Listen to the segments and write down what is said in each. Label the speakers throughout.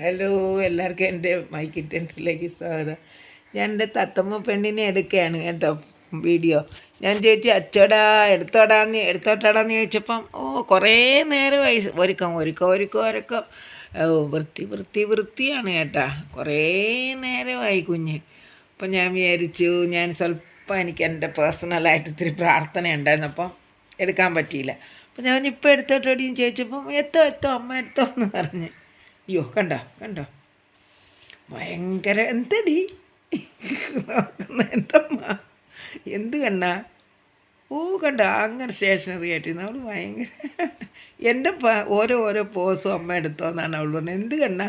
Speaker 1: Hello എല്ലാവർക്കും എന്റെ my കിറ്റൻസിലേക്ക് സ്വാഗതം. ഞാൻ എന്റെ തത്തമ്മ പെണ്ണിനെ എടുക്കുകയാണ് കേട്ടോ വീഡിയോ. ഞാൻ ചോദിച്ചു അച്ചോടാ എടുത്തോടാന്ന് എടുത്തോട്ടാടാന്ന് ചോദിച്ചപ്പം ഓ കുറേ നേരം ഒരുക്കം ഒരുക്കം ഒരുക്കം ഒരുക്കം. വൃത്തി വൃത്തി വൃത്തിയാണ് കേട്ടാ. കുറേ നേരമായി കുഞ്ഞ്. അപ്പം ഞാൻ വിചാരിച്ചു ഞാൻ സ്വല്പം എനിക്ക് എന്റെ പേഴ്സണലായിട്ട് ഇത്തിരി പ്രാർത്ഥന ഉണ്ടായിരുന്നു അപ്പം എടുക്കാൻ പറ്റിയില്ല. അപ്പം ഞാൻ ഇപ്പോൾ എടുത്തോട്ടോടിയും ചോദിച്ചപ്പം എത്തോ എത്തോ അമ്മ എത്തോ എന്ന് പറഞ്ഞ്. അയ്യോ കണ്ടോ കണ്ടോ? ഭയങ്കര എന്തടി? എന്തമ്മ? എന്ത് കണ്ണാ? ഓ കണ്ട അങ്ങനെ സ്റ്റേഷനറി ആയിട്ടിരുന്നു അവൾ ഭയങ്കര എന്റെ ഓരോ ഓരോ പോസും അമ്മ എടുത്തോന്നാണ് അവൾ പറഞ്ഞത്. എന്ത് കണ്ണാ?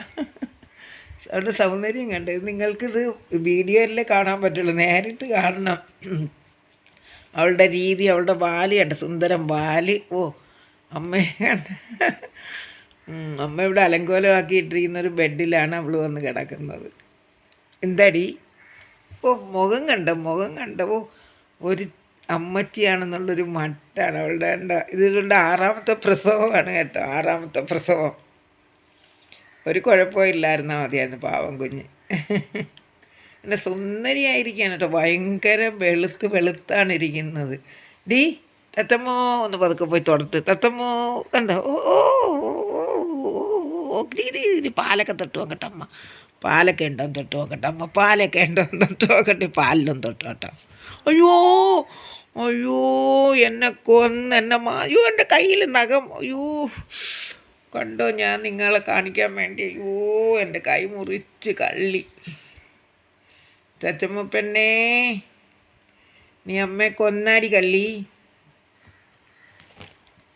Speaker 1: അവളുടെ സൗന്ദര്യം കണ്ട്. നിങ്ങൾക്കിത് വീഡിയോയിലേ കാണാൻ പറ്റുള്ളൂ. നേരിട്ട് കാണണം. അവളുടെ രീതി അവളുടെ വാലി കണ്ട. സുന്ദരം വാലി. ഓ അമ്മയെ കണ്ട? അമ്മ ഇവിടെ അലങ്കോലമാക്കിയിട്ടിരിക്കുന്ന ഒരു ബെഡിലാണ് അവൾ വന്ന് കിടക്കുന്നത്. എന്താടി? ഓ മുഖം കണ്ട മുഖം കണ്ട? ഓ ഒരു അമ്മച്ചിയാണെന്നുള്ളൊരു മട്ടാണ് അവളുടെ ഇതിലുള്ള ആറാമത്തെ പ്രസവമാണ് കേട്ടോ ആറാമത്തെ പ്രസവം. ഒരു കുഴപ്പമില്ലായിരുന്നാൽ മതിയായിരുന്നു പാവം കുഞ്ഞ്. എന്റെ സുന്ദരിയായിരിക്കുകയാണ് കേട്ടോ ഭയങ്കര വെളുത്ത് വെളുത്താണ് ഇരിക്കുന്നത്. ഡീ തത്തമ്മോ ഒന്ന് പതുക്കെ പോയി തുടത്ത് തത്തമ്മോ കണ്ടോ? ഓ ഓ. ഇരി, പാലൊക്കെ തൊട്ട് നോക്കട്ടെ അമ്മ? പാലൊക്കെ ഉണ്ടോ എന്ന് തൊട്ട് നോക്കട്ടെ അമ്മ? പാലൊക്കെ ഉണ്ടോ എന്ന് തൊട്ട് നോക്കട്ടെ പാലിലും തൊട്ട് കേട്ടോ. അയ്യോ അയ്യോ എന്നെ കൊന്ന് എന്നെ മാ അയ്യോ എന്റെ കയ്യിൽ നഖം അയ്യോ. കണ്ടോ ഞാൻ നിങ്ങളെ കാണിക്കാൻ വേണ്ടി അയ്യോ എന്റെ കൈ മുറിച്ച് കള്ളി. ചച്ചമ്മ പെണ്ണേ നീ അമ്മയെ കൊന്നാടി കള്ളി.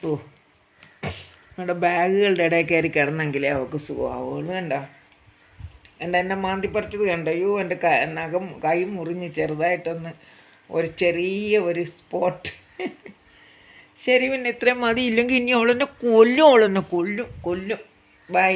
Speaker 1: ഓ. നമ്മുടെ ബാഗുകളുടെ ഇടയിൽ കയറി കിടന്നെങ്കിലേ അവൾക്ക് സുഖമാവുള്ളൂ കണ്ടോ? എന്റെ എന്നെ മാന്തിപ്പറിച്ചത് കണ്ടോ? അയ്യോ എന്റെ ക നഖം കൈ മുറിഞ്ഞ് ചെറുതായിട്ടൊന്ന് ഒരു ചെറിയ ഒരു സ്പോട്ട്. ശരി പിന്നെ ഇത്രയും മതി ഇല്ലെങ്കിൽ ഇനി അവളെന്നെ കൊല്ലും അവളെന്നെ കൊല്ലും കൊല്ലും. ബൈ